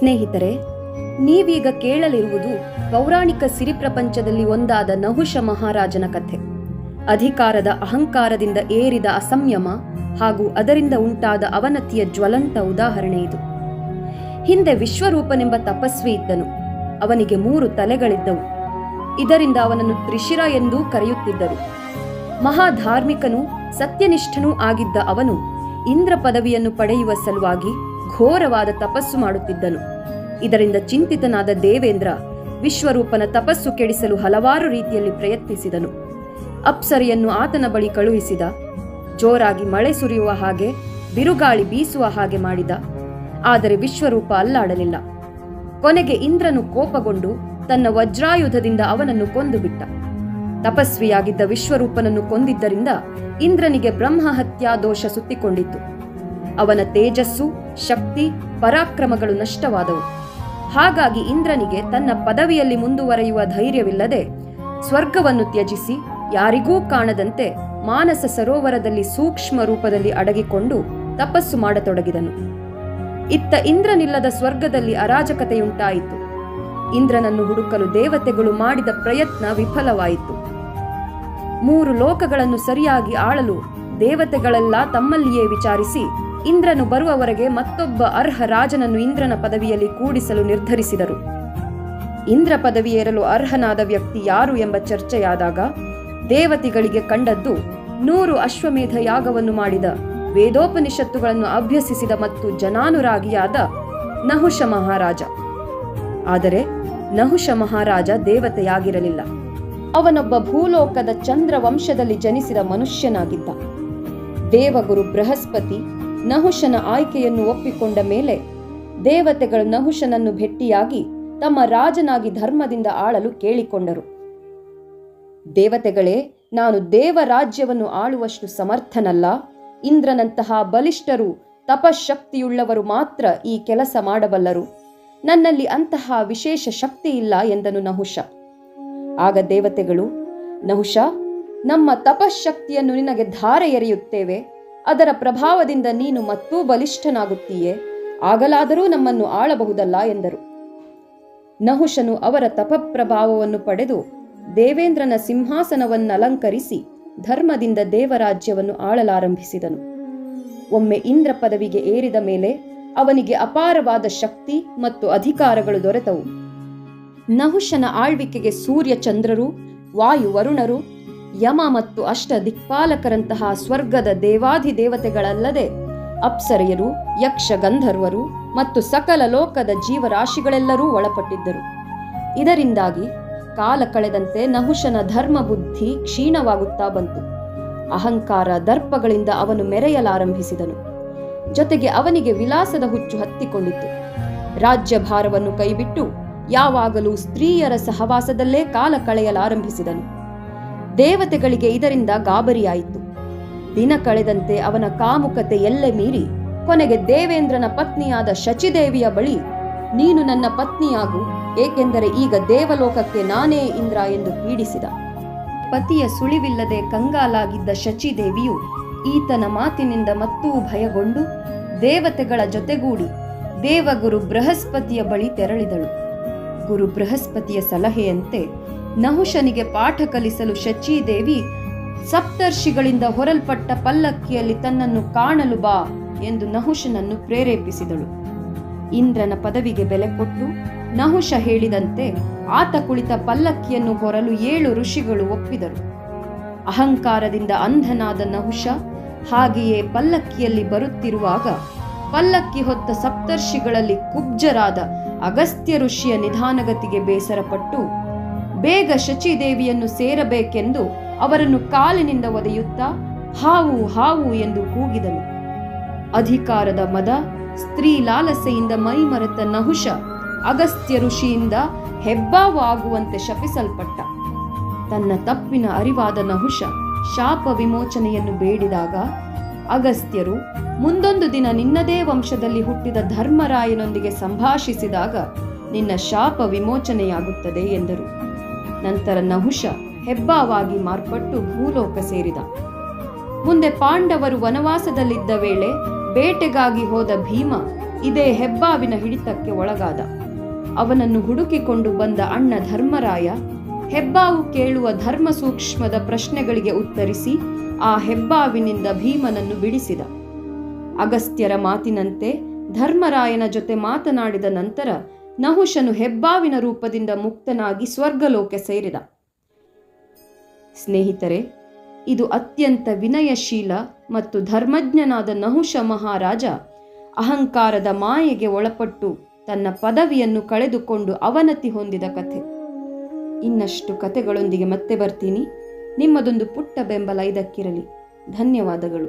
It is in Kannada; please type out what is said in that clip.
ಸ್ನೇಹಿತರೆ, ನೀವೀಗ ಕೇಳಲಿರುವುದು ಪೌರಾಣಿಕ ಸಿರಿ ಪ್ರಪಂಚದಲ್ಲಿ ಒಂದಾದ ನಹುಷ ಮಹಾರಾಜನ ಕಥೆ. ಅಧಿಕಾರದ ಅಹಂಕಾರದಿಂದ ಏರಿದ ಅಸಂಯಮ ಹಾಗೂ ಅದರಿಂದ ಉಂಟಾದ ಅವನತಿಯ ಜ್ವಲಂತ ಉದಾಹರಣೆ ಇದು. ಹಿಂದೆ ವಿಶ್ವರೂಪನೆಂಬ ತಪಸ್ವಿ ಇದ್ದನು. ಅವನಿಗೆ ಮೂರು ತಲೆಗಳಿದ್ದವು. ಇದರಿಂದ ಅವನನ್ನು ತ್ರಿಶಿರ ಎಂದೂ ಕರೆಯುತ್ತಿದ್ದರು. ಮಹಾಧಾರ್ಮಿಕನೂ ಸತ್ಯನಿಷ್ಠನೂ ಆಗಿದ್ದ ಅವನು ಇಂದ್ರ ಪದವಿಯನ್ನು ಪಡೆಯುವ ಸಲುವಾಗಿ ಘೋರವಾದ ತಪಸ್ಸು ಮಾಡುತ್ತಿದ್ದನು. ಇದರಿಂದ ಚಿಂತಿತನಾದ ದೇವೇಂದ್ರ ವಿಶ್ವರೂಪನ ತಪಸ್ಸು ಕೆಡಿಸಲು ಹಲವಾರು ರೀತಿಯಲ್ಲಿ ಪ್ರಯತ್ನಿಸಿದನು. ಅಪ್ಸರಿಯನ್ನು ಆತನ ಬಳಿ ಕಳುಹಿಸಿದ, ಜೋರಾಗಿ ಮಳೆ ಸುರಿಯುವ ಹಾಗೆ, ಬಿರುಗಾಳಿ ಬೀಸುವ ಹಾಗೆ ಮಾಡಿದ. ಆದರೆ ವಿಶ್ವರೂಪ ಅಲ್ಲಾಡಲಿಲ್ಲ. ಕೊನೆಗೆ ಇಂದ್ರನು ಕೋಪಗೊಂಡು ತನ್ನ ವಜ್ರಾಯುಧದಿಂದ ಅವನನ್ನು ಕೊಂದುಬಿಟ್ಟ. ತಪಸ್ವಿಯಾಗಿದ್ದ ವಿಶ್ವರೂಪನನ್ನು ಕೊಂದಿದ್ದರಿಂದ ಇಂದ್ರನಿಗೆ ಬ್ರಹ್ಮಹತ್ಯಾ ದೋಷ ಸುತ್ತಿಕೊಂಡಿತ್ತು. ಅವನ ತೇಜಸ್ಸು, ಶಕ್ತಿ, ಪರಾಕ್ರಮಗಳು ನಷ್ಟವಾದವು. ಹಾಗಾಗಿ ಇಂದ್ರನಿಗೆ ತನ್ನ ಪದವಿಯಲ್ಲಿ ಮುಂದುವರೆಯುವ ಧೈರ್ಯವಿಲ್ಲದೆ ಸ್ವರ್ಗವನ್ನು ತ್ಯಜಿಸಿ ಯಾರಿಗೂ ಕಾಣದಂತೆ ಮಾನಸ ಸರೋವರದಲ್ಲಿ ಸೂಕ್ಷ್ಮ ರೂಪದಲ್ಲಿ ಅಡಗಿಕೊಂಡು ತಪಸ್ಸು ಮಾಡತೊಡಗಿದನು. ಇತ್ತ ಇಂದ್ರನಿಲ್ಲದ ಸ್ವರ್ಗದಲ್ಲಿ ಅರಾಜಕತೆಯುಂಟಾಯಿತು. ಇಂದ್ರನನ್ನು ಹುಡುಕಲು ದೇವತೆಗಳು ಮಾಡಿದ ಪ್ರಯತ್ನ ವಿಫಲವಾಯಿತು. ಮೂರು ಲೋಕಗಳನ್ನು ಸರಿಯಾಗಿ ಆಳಲು ದೇವತೆಗಳೆಲ್ಲ ತಮ್ಮಲ್ಲಿಯೇ ವಿಚಾರಿಸಿ ಇಂದ್ರನು ಬರುವವರೆಗೆ ಮತ್ತೊಬ್ಬ ಅರ್ಹ ರಾಜನನ್ನು ಇಂದ್ರನ ಪದವಿಯಲ್ಲಿ ಕೂಡಿಸಲು ನಿರ್ಧರಿಸಿದರು. ಇಂದ್ರ ಪದವಿಯೇರಲು ಅರ್ಹನಾದ ವ್ಯಕ್ತಿ ಯಾರು ಎಂಬ ಚರ್ಚೆಯಾದಾಗ ದೇವತೆಗಳಿಗೆ ಕಂಡದ್ದು ನೂರು ಅಶ್ವಮೇಧ ಯಾಗವನ್ನು ಮಾಡಿದ ವೇದೋಪನಿಷತ್ತುಗಳನ್ನು ಅಭ್ಯಸಿಸಿದ ಮತ್ತು ಜನಾನುರಾಗಿಯಾದ ನಹುಷ ಮಹಾರಾಜ. ಆದರೆ ನಹುಷ ಮಹಾರಾಜ ದೇವತೆಯಾಗಿರಲಿಲ್ಲ. ಅವನೊಬ್ಬ ಭೂಲೋಕದ ಚಂದ್ರ ವಂಶದಲ್ಲಿ ಜನಿಸಿದ ಮನುಷ್ಯನಾಗಿದ್ದ. ದೇವಗುರು ಬೃಹಸ್ಪತಿ ನಹುಷನ ಆಯ್ಕೆಯನ್ನು ಒಪ್ಪಿಕೊಂಡ ಮೇಲೆ ದೇವತೆಗಳು ನಹುಶನನ್ನು ಭೆಟ್ಟಿಯಾಗಿ ತಮ್ಮ ರಾಜನಾಗಿ ಧರ್ಮದಿಂದ ಆಳಲು ಕೇಳಿಕೊಂಡರು. ದೇವತೆಗಳೇ, ನಾನು ದೇವರಾಜ್ಯವನ್ನು ಆಳುವಷ್ಟು ಸಮರ್ಥನಲ್ಲ. ಇಂದ್ರನಂತಹ ಬಲಿಷ್ಠರು ತಪಶಕ್ತಿಯುಳ್ಳವರು ಮಾತ್ರ ಈ ಕೆಲಸ ಮಾಡಬಲ್ಲರು. ನನ್ನಲ್ಲಿ ಅಂತಹ ವಿಶೇಷ ಶಕ್ತಿ ಇಲ್ಲ ಎಂದನು ನಹುಷ. ಆಗ ದೇವತೆಗಳು, ನಹುಷ, ನಮ್ಮ ತಪಶಕ್ತಿಯನ್ನು ನಿನಗೆ ಧಾರೆ ಎರೆಯುತ್ತೇವೆ ಅದರ ಪ್ರಭಾವದಿಂದ ನೀನು ಮತ್ತೂ ಬಲಿಷ್ಠನಾಗುತ್ತೀಯೇ? ಆಗಲಾದರೂ ನಮ್ಮನ್ನು ಆಳಬಹುದಲ್ಲ ಎಂದರು. ನಹುಷನು ಅವರ ತಪಪ್ರಭಾವವನ್ನು ಪಡೆದು ದೇವೇಂದ್ರನ ಸಿಂಹಾಸನವನ್ನಲಂಕರಿಸಿ ಧರ್ಮದಿಂದ ದೇವರಾಜ್ಯವನ್ನು ಆಳಲಾರಂಭಿಸಿದನು. ಒಮ್ಮೆ ಇಂದ್ರ ಪದವಿಗೆ ಏರಿದ ಮೇಲೆ ಅವನಿಗೆ ಅಪಾರವಾದ ಶಕ್ತಿ ಮತ್ತು ಅಧಿಕಾರಗಳು ದೊರೆತವು. ನಹುಷನ ಆಳ್ವಿಕೆಗೆ ಸೂರ್ಯ ಚಂದ್ರರು ವಾಯು ವರುಣರು ಯಮ ಮತ್ತು ಅಷ್ಟ ದಿಕ್ಪಾಲಕರಂತಹ ಸ್ವರ್ಗದ ದೇವಾಧಿ ದೇವತೆಗಳಲ್ಲದೆ ಅಪ್ಸರೆಯರು, ಯಕ್ಷ ಗಂಧರ್ವರು ಮತ್ತು ಸಕಲ ಲೋಕದ ಜೀವರಾಶಿಗಳೆಲ್ಲರೂ ಒಳಪಟ್ಟಿದ್ದರು. ಇದರಿಂದಾಗಿ ಕಾಲ ಕಳೆದಂತೆ ನಹುಶನ ಧರ್ಮ ಬುದ್ಧಿ ಕ್ಷೀಣವಾಗುತ್ತಾ ಬಂತು. ಅಹಂಕಾರ ದರ್ಪಗಳಿಂದ ಅವನು ಮೆರೆಯಲಾರಂಭಿಸಿದನು. ಜೊತೆಗೆ ಅವನಿಗೆ ವಿಲಾಸದ ಹುಚ್ಚು ಹತ್ತಿಕೊಂಡಿತು ರಾಜ್ಯಭಾರವನ್ನು ಕೈಬಿಟ್ಟು ಯಾವಾಗಲೂ ಸ್ತ್ರೀಯರ ಸಹವಾಸದಲ್ಲೇ ಕಾಲ ಕಳೆಯಲಾರಂಭಿಸಿದನು. ದೇವತೆಗಳಿಗೆ ಇದರಿಂದ ಗಾಬರಿಯಾಯಿತು. ದಿನ ಕಳೆದಂತೆ ಅವನ ಕಾಮುಕತೆ ಎಲ್ಲೆ ಮೀರಿ, ಕೊನೆಗೆ ದೇವೇಂದ್ರನ ಪತ್ನಿಯಾದ ಶಚಿದೇವಿಯ ಬಳಿ, ನೀನು ನನ್ನ ಪತ್ನಿಯಾಗು, ಏಕೆಂದರೆ ಈಗ ದೇವಲೋಕಕ್ಕೆ ನಾನೇ ಇಂದ್ರ ಎಂದು ಪೀಡಿಸಿದ. ಪತಿಯ ಸುಳಿವಿಲ್ಲದೆ ಕಂಗಾಲಾಗಿದ್ದ ಶಚಿದೇವಿಯು ಈತನ ಮಾತಿನಿಂದ ಮತ್ತೂ ಭಯಗೊಂಡು ದೇವತೆಗಳ ಜೊತೆಗೂಡಿ ದೇವಗುರು ಬೃಹಸ್ಪತಿಯ ಬಳಿ ತೆರಳಿದಳು. ಗುರು ಬೃಹಸ್ಪತಿಯ ಸಲಹೆಯಂತೆ ನಹುಷನಿಗೆ ಪಾಠ ಕಲಿಸಲು ಶಚೀದೇವಿ ಸಪ್ತರ್ಷಿಗಳಿಂದ ಹೊರಲ್ಪಟ್ಟ ಪಲ್ಲಕ್ಕಿಯಲ್ಲಿ ತನ್ನನ್ನು ಕಾಣಲು ಬಾ ಎಂದು ನಹುಶನನ್ನು ಪ್ರೇರೇಪಿಸಿದಳು. ಇಂದ್ರನ ಪದವಿಗೆ ಬೆಲೆ ಕೊಟ್ಟು ನಹುಶ ಹೇಳಿದಂತೆ ಆತ ಕುಳಿತ ಪಲ್ಲಕ್ಕಿಯನ್ನು ಹೊರಲು ಏಳು ಋಷಿಗಳು ಒಪ್ಪಿದರು. ಅಹಂಕಾರದಿಂದ ಅಂಧನಾದ ನಹುಶ ಹಾಗೆಯೇ ಪಲ್ಲಕ್ಕಿಯಲ್ಲಿ ಬರುತ್ತಿರುವಾಗ ಪಲ್ಲಕ್ಕಿ ಹೊತ್ತ ಸಪ್ತರ್ಷಿಗಳಲ್ಲಿ ಕುಬ್ಜರಾದ ಅಗಸ್ತ್ಯ ಋಷಿಯ ನಿಧಾನಗತಿಗೆ ಬೇಸರಪಟ್ಟು ಬೇಗ ಶಚಿದೇವಿಯನ್ನು ಸೇರಬೇಕೆಂದು ಅವರನ್ನು ಕಾಲಿನಿಂದ ಒದೆಯುತ್ತಾ ಹಾವು ಹಾವು ಎಂದು ಕೂಗಿದನು. ಅಧಿಕಾರದ ಮದ, ಸ್ತ್ರೀ ಲಾಲಸೆಯಿಂದ ಮೈಮರೆತ ನಹುಷ ಅಗಸ್ತ್ಯ ಋಷಿಯಿಂದ ಹೆಬ್ಬಾವು ಆಗುವಂತೆ ಶಪಿಸಲ್ಪಟ್ಟ. ತನ್ನ ತಪ್ಪಿನ ಅರಿವಾದ ನಹುಷ ಶಾಪ ವಿಮೋಚನೆಯನ್ನು ಬೇಡಿದಾಗ ಅಗಸ್ತ್ಯರು ಮುಂದೊಂದು ದಿನ ನಿನ್ನದೇ ವಂಶದಲ್ಲಿ ಹುಟ್ಟಿದ ಧರ್ಮರಾಯನೊಂದಿಗೆ ಸಂಭಾಷಿಸಿದಾಗ ನಿನ್ನ ಶಾಪ ವಿಮೋಚನೆಯಾಗುತ್ತದೆ ಎಂದರು. ನಂತರ ನಹುಷ ಹೆಬ್ಬಾವಾಗಿ ಮಾರ್ಪಟ್ಟು ಭೂಲೋಕ ಸೇರಿದ. ಮುಂದೆ ಪಾಂಡವರು ವನವಾಸದಲ್ಲಿದ್ದ ವೇಳೆ ಬೇಟೆಗಾಗಿ ಹೋದ ಭೀಮ ಇದೇ ಹೆಬ್ಬಾವಿನ ಹಿಡಿತಕ್ಕೆ ಒಳಗಾದ. ಅವನನ್ನು ಹುಡುಕಿಕೊಂಡು ಬಂದ ಅಣ್ಣ ಧರ್ಮರಾಯ ಹೆಬ್ಬಾವು ಕೇಳುವ ಧರ್ಮ ಸೂಕ್ಷ್ಮದ ಪ್ರಶ್ನೆಗಳಿಗೆ ಉತ್ತರಿಸಿ ಆ ಹೆಬ್ಬಾವಿನಿಂದ ಭೀಮನನ್ನು ಬಿಡಿಸಿದ. ಅಗಸ್ತ್ಯರ ಮಾತಿನಂತೆ ಧರ್ಮರಾಯನ ಜೊತೆ ಮಾತನಾಡಿದ ನಂತರ ನಹುಷನು ಹೆಬ್ಬಾವಿನ ರೂಪದಿಂದ ಮುಕ್ತನಾಗಿ ಸ್ವರ್ಗಲೋಕ ಸೇರಿದ. ಸ್ನೇಹಿತರೆ, ಇದು ಅತ್ಯಂತ ವಿನಯಶೀಲ ಮತ್ತು ಧರ್ಮಜ್ಞನಾದ ನಹುಶ ಮಹಾರಾಜ ಅಹಂಕಾರದ ಮಾಯೆಗೆ ಒಳಪಟ್ಟು ತನ್ನ ಪದವಿಯನ್ನು ಕಳೆದುಕೊಂಡು ಅವನತಿ ಹೊಂದಿದ ಕಥೆ. ಇನ್ನಷ್ಟು ಕಥೆಗಳೊಂದಿಗೆ ಮತ್ತೆ ಬರ್ತೀನಿ. ನಿಮ್ಮದೊಂದು ಪುಟ್ಟ ಬೆಂಬಲ ಇದಕ್ಕಿರಲಿ. ಧನ್ಯವಾದಗಳು.